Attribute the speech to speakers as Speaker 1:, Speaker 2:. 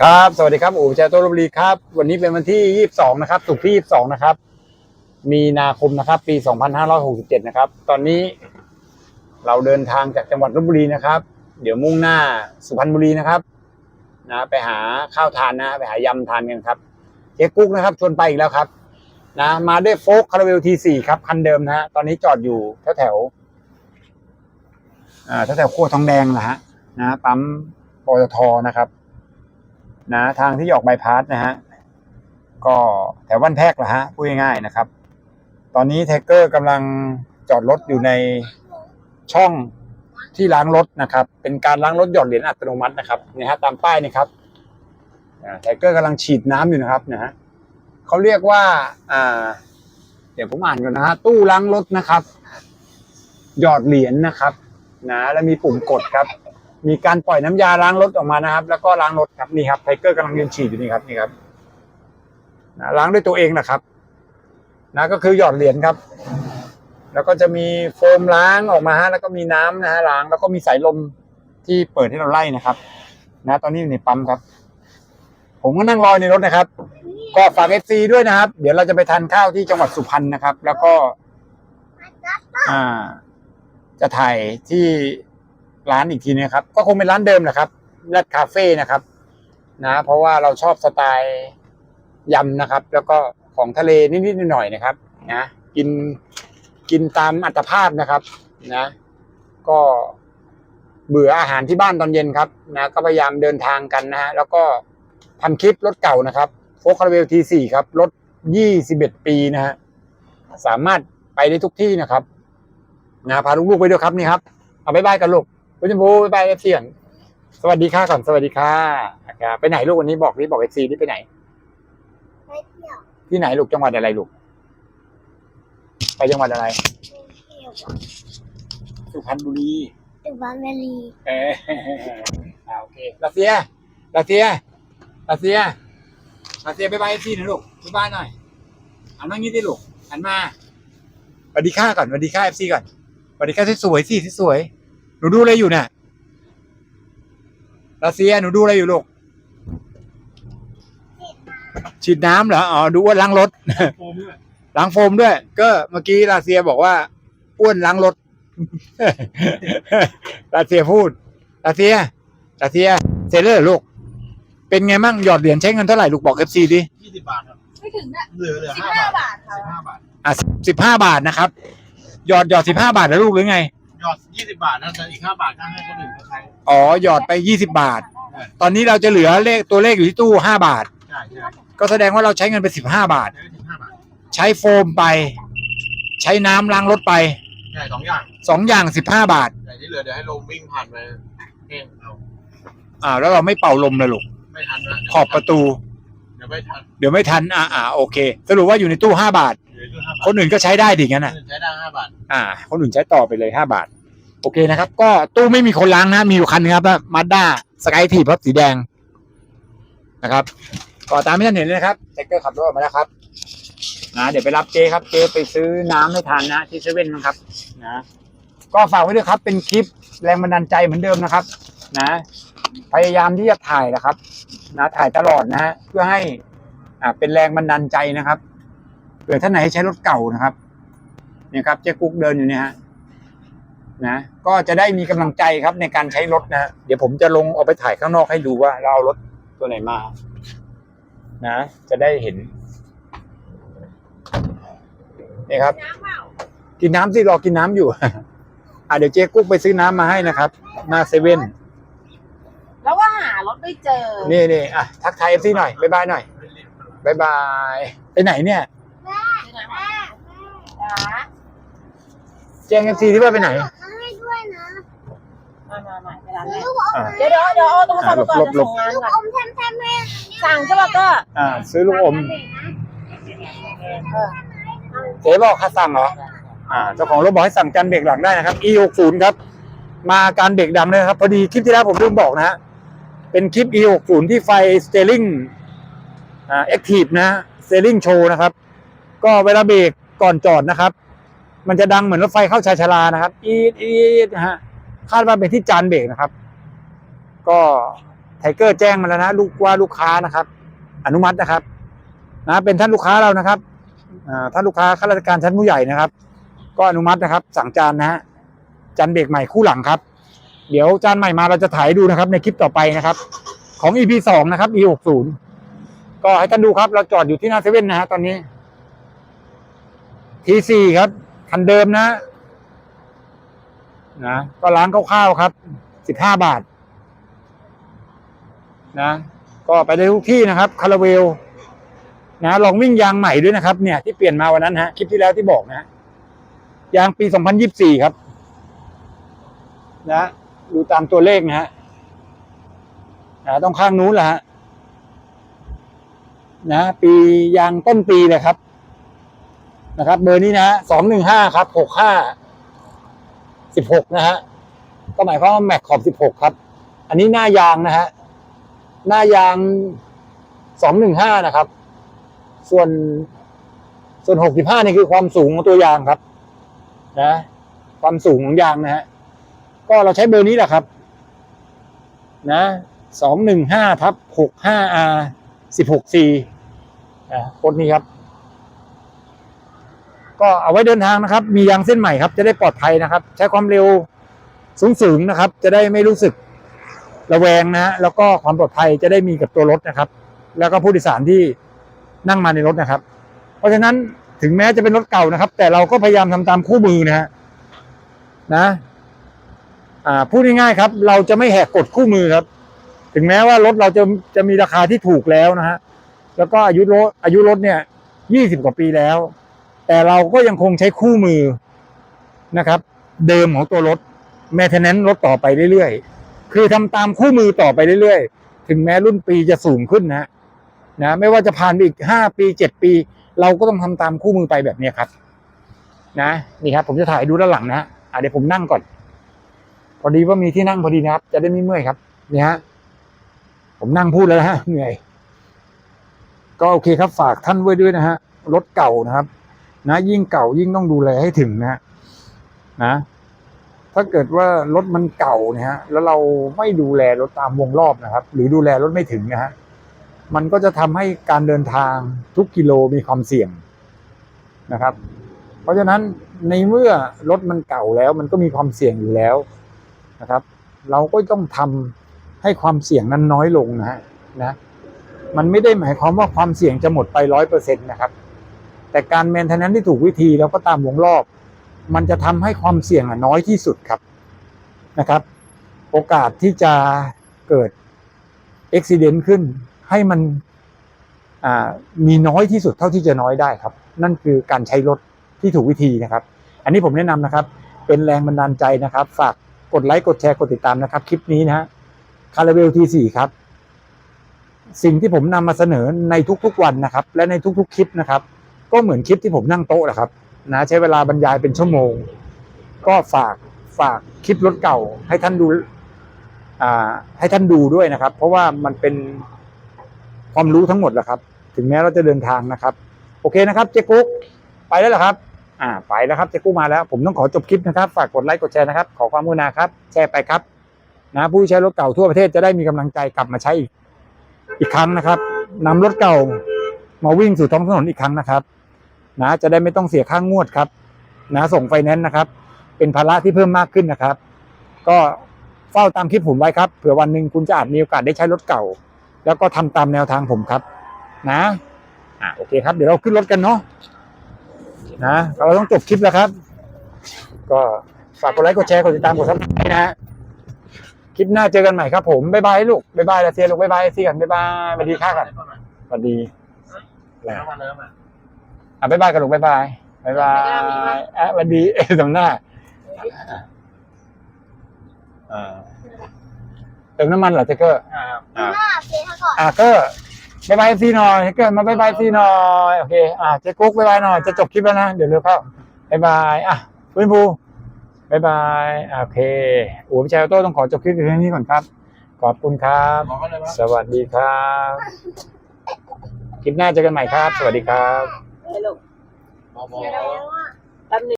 Speaker 1: ครับ สวัสดีครับอู๋แจโตลบุรีครับ วันนี้เป็นวันที่ 22 นะครับสุกร์ที่ 22 นะครับ มีนาคมนะครับ ปี 2567 นะครับ ตอนนี้เราเดินทางจากจังหวัดลบบุรีนะครับ เดี๋ยวมุ่งหน้าสุพรรณบุรีนะครับ นะ ไปหาข้าวทานนะ ไปหายำทานกันครับ เจ๊กุ๊กนะครับชวนไปอีกแล้วครับ นะ มาด้วยโฟกคาราเวลทีสี่ครับคันเดิมนะฮะ ตอนนี้จอดอยู่แถวแถวอ่าแถวแถวโครัวทองแดงนะฮะ นะ ปั๊มปตทนะครับ นะทางที่ออกบายพาสนะฮะก็แถวบ้นแพรกละฮะพูดง่ายๆนะครับ ตอนนี้ไทเกอร์กำลังจอดรถอยู่ในช่องที่ล้างรถนะครับ เป็นการล้างรถหยอดเหรียญอัตโนมัตินะครับเนี่ยฮะตามป้ายนี่ครับไทเกอร์กำลังฉีดน้ำอยู่นะครับนะฮะเขาเรียกว่าอ่า เดี๋ยวผมอ่านก่อนนะฮะตู้ล้างรถนะครับ หยอดเหรียญนะครับ นะ แล้วมีปุ่มกดครับ มีการปล่อยน้ำยาล้างรถออกมานะครับ แล้วก็ล้างรถครับนี่ครับไทเกอร์กำลังยืนฉีดอยู่นี่ครับนี่ครับนะล้างด้วยตัวเองนะครับ นะก็คือหยอดเหรียญครับ แล้วก็จะมีโฟมล้างออกมาฮะแล้วก็มีน้ำนะฮะล้างแล้วก็มีสายลมที่เปิดให้เราไล่นะครับ นะตอนนี้อยู่ในปั๊มครับ ผมก็นั่งรอในรถนะครับ ก็ฝากเอฟซีด้วยนะครับ เดี๋ยวเราจะไปทานข้าวที่จังหวัดสุพรรณนะครับ แล้วก็ อ่า จะถ่ายที่ ร้านอีกทีนึงครับ ก็คงเป็นร้านเดิมแหละครับแรดคาเฟ่นะครับ นะ เพราะว่าเราชอบสไตล์ยำนะครับ แล้วก็ของทะเลนิดๆหน่อยๆนะครับ นะกินกินตามอัตภาพนะครับ นะ ก็เบื่ออาหารที่บ้านตอนเย็นครับ นะก็พยายามเดินทางกันนะฮะแล้วก็ทำคลิปรถเก่านะครับโฟคาร์เวลทีสี่ครับรถยี่สิบเอ็ดปีนะฮะสามารถไปได้ทุกที่นะครับนะพาลูกๆไปด้วยครับนี่ครับ เอาบายบายกันลูก คุณชมพูบายบายเอฟซีก่อนสวัสดีค่ะก่อนสวัสดีค่ะครับไปไหนลูกวันนี้บอกนี่บอกเอฟซีที่ไปไหน
Speaker 2: ไปเที่ยว
Speaker 1: ที่ไหนลูกจังหวัดอะไรลูก ไปจังหวัดอะไร
Speaker 2: เที่ยว
Speaker 1: สุพรรณบุรี
Speaker 2: ตึกบ้านแมรี
Speaker 1: เอออ่าโอเคลาเซียลาเซียลาเซียลาเซียบายบายเอฟซีหน่อยลูกบายบายหน่อยอันนั่งนี้ดิลูกหันมาสวัสดีค่ะก่อนสวัสดีค่ะเอฟซีก่อนสวัสดีค่ะสวยๆสิสวยๆห นูดูอะไรอยู่น่ะลาเซียหนูดูอะไรอยู่ลูก ฉีดน้ำเหรอ อ๋อ ดูว่าล้างรถ ล้างโฟมด้วย ก็เมื่อกี้ลาเซียบอกว่า อ้วนล้างรถลาเซียพูดลาเซียลาเซีย เซเลอร์ลูก เป็นไงมั่งหยอดเหรียญใช้เงินเท่าไหร่ลูกบอกเอฟซีดิ
Speaker 3: ยี่สิบบาทครับ
Speaker 2: ไม่ถึงนะ
Speaker 3: เหลือเหลือ
Speaker 2: สิบ
Speaker 3: ห้า
Speaker 2: ห้า
Speaker 3: บาท
Speaker 2: บาทค่ะ
Speaker 3: สิบห้าบาท
Speaker 1: อะสิบห้าบาทนะครับ หยอดหยอดสิบห้าบาทแล้วลูกหรือไง
Speaker 3: ยอดยี่สิบบาทนะแต่อีกห้าบาทก็ให้คนอื่นเขาใช้
Speaker 1: อ๋อหยอดไปยี่สิบาทตอนนี้เราจะเหลือเลขตัวเลขอยู่ที่ตู้ห้าบาท
Speaker 3: ใช่ใช่
Speaker 1: ก็แสดงว่าเราใช้เงินไปสิบห้าบาท
Speaker 3: ใช้สิบห้าบาท
Speaker 1: ใช้โฟมไป ใช้น้ำล้างรถไป
Speaker 3: ใช่สองอย่าง
Speaker 1: สองอย่างสิบห้าบาท
Speaker 3: แต่ที่เหลือเดี๋ยวให้ลมวิ่งผ่านไปเองเอา
Speaker 1: อ่าแล้วเราไม่เป่าลมเลยลูก
Speaker 3: ไม่ทันนะ
Speaker 1: ขอบประตู
Speaker 3: เดี๋ยวไม่ทัน
Speaker 1: เดี๋ยวไม่ทันอ่าอ่าโอเค สรุปว่าอยู่ในตู้ห้าบาท
Speaker 3: เหลือแค่ห้าบาท
Speaker 1: คนอื่นก็ใช้ได้ดิงั้น
Speaker 3: คน
Speaker 1: อะ
Speaker 3: อื่นใช้ได้ห้าบาท
Speaker 1: อ่า คนอื่นใช้ต่อไปเลยห้าบาท โอเคนะครับ ก็ตู้ไม่มีคนล้างนะ มีอยู่คันนึงครับมาด้าสกายทีครับสีแดงนะครับก็ตามที่ท่านเห็นเลยนะครับแจ็คเกอร์ขับรถออกมาแล้วครับนะเดี๋ยวไปรับเจครับเจไปซื้อน้ำให้ทานนะ ที่เซเว่นนะครับนะก็ฝากไว้ด้วยครับ เป็นคลิปแรงบันดาลใจเหมือนเดิมนะครับ นะ พยายามที่จะถ่ายนะครับ นะถ่ายตลอดนะฮะเพื่อให้อ่าเป็นแรงบันดาลใจนะครับ เผื่อท่านไหนใช้รถเก่านะครับเนี่ยครับเจ๊กุ๊กเดินอยู่เนี่ยฮะนะก็จะได้มีกำลังใจครับในการใช้รถนะฮะเดี๋ยวผมจะลงเอาไปถ่ายข้างนอกให้ดูว่า เราเอารถตัวไหนมา นะ จะได้เห็นนี่ครับ
Speaker 2: น้ำเปล่า
Speaker 1: กินน้ำสิรอกินน้ำอยู่ อะเดี๋ยวเจ๊กุ๊กไปซื้อน้ำมาให้นะครับหน้าเซเว่น
Speaker 2: แล้วว่าหารถไม่เจอ
Speaker 1: นี่นี่อะทักทายเอฟซีหน่อยบ๊ายบายหน่อยบ๊ายบาย ไปไหนเนี่ย
Speaker 2: แม่แม่จ๋า
Speaker 1: แจ้งเอฟซีที่ว่าไปไหน
Speaker 2: มาให้ด้วยนะ
Speaker 4: มามามาไปร้านแม่
Speaker 2: ลูกอม
Speaker 1: อ่า
Speaker 4: เดี๋ยวเดี๋ยวเดี๋ยวเอาโทรศัพท์มาก่อน
Speaker 1: หลบ
Speaker 4: จะ
Speaker 1: หลบ
Speaker 4: ส่งงาน
Speaker 2: ลูก
Speaker 4: ก่อน
Speaker 2: อมแทมแทมให้
Speaker 4: สั่งใช่ป่ะก็
Speaker 1: อ่า ซื้อลูกอม
Speaker 4: เออ
Speaker 1: เจ๊บอกค่าสั่งเหรอ อ่า เจ้าของรถบอกให้สั่งจานเบรกหลังได้นะครับ e 6 0ครับ มาการเบรกดำเลยครับ พอดีคลิปที่แล้วผมลืมบอกนะฮะ เป็นคลิป e 6 0ที่ไฟสเตอร์ลิงอ่าแอคทีฟนะสเตอร์ลิงโชว์นะครับ ก็เวลาเบรกก่อนจอดนะครับ มันจะดังเหมือนรถไฟเข้าชายชาลานะครับ อีดอีดนะฮะคาดว่าเป็นที่จานเบรกนะครับ ก็ไทเกอร์แจ้งมาแล้วนะลูกว่าลูกค้านะครับ อนุมัตินะครับ นะเป็นท่านลูกค้าเรานะครับอ่าท่านลูกค้าข้าราชการชั้นผู้ใหญ่นะครับ ก็อนุมัตินะครับ สั่งจานนะฮะจานเบรกใหม่คู่หลังครับ เดี๋ยวจานใหม่มาเราจะถ่ายให้ดูนะครับ ในคลิปต่อไปนะครับ ของ EP สองนะครับ E หกศูนย์ก็ให้ท่านดูครับ เราจอดอยู่ที่หน้าเซเว่นนะฮะตอนนี้ T4 ครับ คันเดิมนะนะก็ล้างคร่าวๆครับสิบห้าบาท นะ ก็ไปได้ทุกที่นะครับคาราเวลนะลองวิ่งยางใหม่ด้วยนะครับ เนี่ยที่เปลี่ยนมาวันนั้นฮะคลิปที่แล้วที่บอกนะยางปี2024ครับ นะดูตามตัวเลขนะฮะนะต้องข้างนู้นแหละฮะนะ ปียางต้นปีเลยครับ นะครับ เบอร์นี้นะสองหนึ่งห้าครับหกห้าสิบหกนะฮะก็หมายความว่าแม็กขอบสิบหกครับ อันนี้หน้ายางนะฮะหน้ายางสองหนึ่งห้านะครับ ส่วนส่วนหกสิบห้านี่คือความสูงของตัวยางครับ นะ ความสูงของยางนะฮะก็เราใช้เบอร์นี้แหละครับ นะสองหนึ่งห้าทับหกห้าอาสิบหกซีอ่าโคดนี้ครับ ก็เอาไว้เดินทางนะครับ มียางเส้นใหม่ครับ จะได้ปลอดภัยนะครับ ใช้ความเร็วสูงๆนะครับ จะได้ไม่รู้สึกระแวงนะฮะแล้วก็ความปลอดภัยจะได้มีกับตัวรถนะครับ แล้วก็ผู้โดยสารที่นั่งมาในรถนะครับ เพราะฉะนั้นถึงแม้จะเป็นรถเก่านะครับ แต่เราก็พยายามทำตามคู่มือนะฮะนะอ่าพูดง่ายๆครับ เราจะไม่แหกกฎคู่มือครับ ถึงแม้ว่ารถเราจะจะมีราคาที่ถูกแล้วนะฮะแล้วก็อายุรถอายุรถเนี่ยยี่สิบกว่าปีแล้ว แต่เราก็ยังคงใช้คู่มือนะครับ เดิมของตัวรถแมทเนนรถต่อไปเรื่อยๆ คือทำตามคู่มือต่อไปเรื่อยๆ ถึงแม้รุ่นปีจะสูงขึ้นนะนะไม่ว่าจะผ่านไปอีกห้าปีเจ็ดปี เราก็ต้องทำตามคู่มือไปแบบนี้ครับ นะนี่ครับ ผมจะถ่ายดูด้านหลังนะฮะอะเดี๋ยวผมนั่งก่อน พอดีว่ามีที่นั่งพอดีนะครับ จะได้ไม่เมื่อยครับนี่ฮะผมนั่งพูดแล้วนะฮะเหนื่อยก็โอเคครับฝากท่านไว้ด้วยนะฮะรถเก่านะครับ นะยิ่งเก่ายิ่งต้องดูแลให้ถึงนะฮะนะ ถ้าเกิดว่ารถมันเก่าเนี่ยฮะแล้วเราไม่ดูแลรถตามวงรอบนะครับ หรือดูแลรถไม่ถึงนะฮะมันก็จะทำให้การเดินทางทุกกิโลมีความเสี่ยงนะครับ เพราะฉะนั้นในเมื่อรถมันเก่าแล้ว มันก็มีความเสี่ยงอยู่แล้วนะครับ เราก็ต้องทำให้ความเสี่ยงนั้นน้อยลงนะฮะนะ มันไม่ได้หมายความว่าความเสี่ยงจะหมดไปร้อยเปอร์เซ็นต์นะครับ แต่การแมนเทนแนนที่ถูกวิธีแล้วก็ตามวงรอบ มันจะทำให้ความเสี่ยงน้อยที่สุดครับนะครับ โอกาสที่จะเกิดอุบิเหตุขึ้นให้มันมีน้อยที่สุดเท่าที่จะน้อยได้ครับ นั่นคือการใช้รถที่ถูกวิธีนะครับ อันนี้ผมแนะนำนะครับ เป็นแรงบันดาลใจนะครับ ฝากกดไลค์กดแชร์กดติดตามนะครับ คลิปนี้นะฮะคาราเวลทีสี่ครับ สิ่งที่ผมนำมาเสนอในทุกๆวันนะครับ และในทุกๆคลิปนะครับ ก็เหมือนคลิปที่ผมนั่งโต๊ะแหละครับ นะ ใช้เวลาบรรยายเป็นชั่วโมง ก็ฝากฝากคลิปรถเก่า ให้ท่านดูอ่าให้ท่านดูด้วยนะครับ เพราะว่ามันเป็นความรู้ทั้งหมดแหละครับ ถึงแม้เราจะเดินทางนะครับ โอเคนะครับ เจ๊กุ๊กไปแล้วเหรอครับ อ่า ไปแล้วครับ เจ๊กุ๊กมาแล้ว ผมต้องขอจบคลิปนะครับ ฝากกดไลค์กดแชร์นะครับ ขอความกรุณาครับ แชร์ไปครับ นะผู้ใช้รถเก่าทั่วประเทศจะได้มีกำลังใจกลับมาใช้อีกอีกครั้งนะครับนำรถเก่ามาวิ่งสู่ท้องถนนอีกครั้งนะครับ นะจะได้ไม่ต้องเสียค่างงวดครับนะส่งไฟแนนซ์นะครับ เป็นภาระที่เพิ่มมากขึ้นนะครับ ก็เฝ้าตามคลิปผมไว้ครับเผื่อวันหนึ่งคุณจะอาจมีโอกาสได้ใช้รถเก่า แล้วก็ทำตามแนวทางผมครับ นะอะโอเคครับ เดี๋ยวเราขึ้นรถกันเนาะนะเราต้องจบคลิปแล้วครับ ก็ฝากกดไลค์กดแชร์กดติดตามกดซับสไครต์นะฮะคลิปหน้าเจอกันใหม่ครับผมบ๊ายบายลูกบ๊ายบายลาเซียลูกบ๊ายบายซีกันบ๊ายบายสวัสดีค่ะกันสวัสดี
Speaker 3: แล้วมาเริ่ม อะ
Speaker 1: อะบ๊ายบายกันลูกบ๊ายบายบ๊ายบายอะสวัสดีเอ๊ะตรงหน้าอ่าเติมน้ำมันเหรอเจ๊เกอร์
Speaker 3: อ่า
Speaker 2: หน้าเสียก่อน
Speaker 1: อะเกอร์บ๊ายบายซีหน่อยเจ๊เกอร์มาบ๊ายบายซีหน่อยโอเคอะเจ๊กุ๊กบ๊ายบายหน่อยจะจบคลิปแล้วนะเดี๋ยวเร็วเข้าบ๊ายบายอะคุณภูบ๊ายบายอะโอเคโอ้พี่ชายออโต้ต้องขอจบคลิปเพียงเท่านี้ก่อนครับ ขอบคุณครับ
Speaker 3: บอกกันเลยว่า
Speaker 1: สวัสดีครับ คลิปหน้าเจอกันใหม่ครับ สวัสดีครับ
Speaker 4: เฮ้ยลูก
Speaker 3: บอกบอก
Speaker 2: แล้วอะ
Speaker 4: แป๊บนึง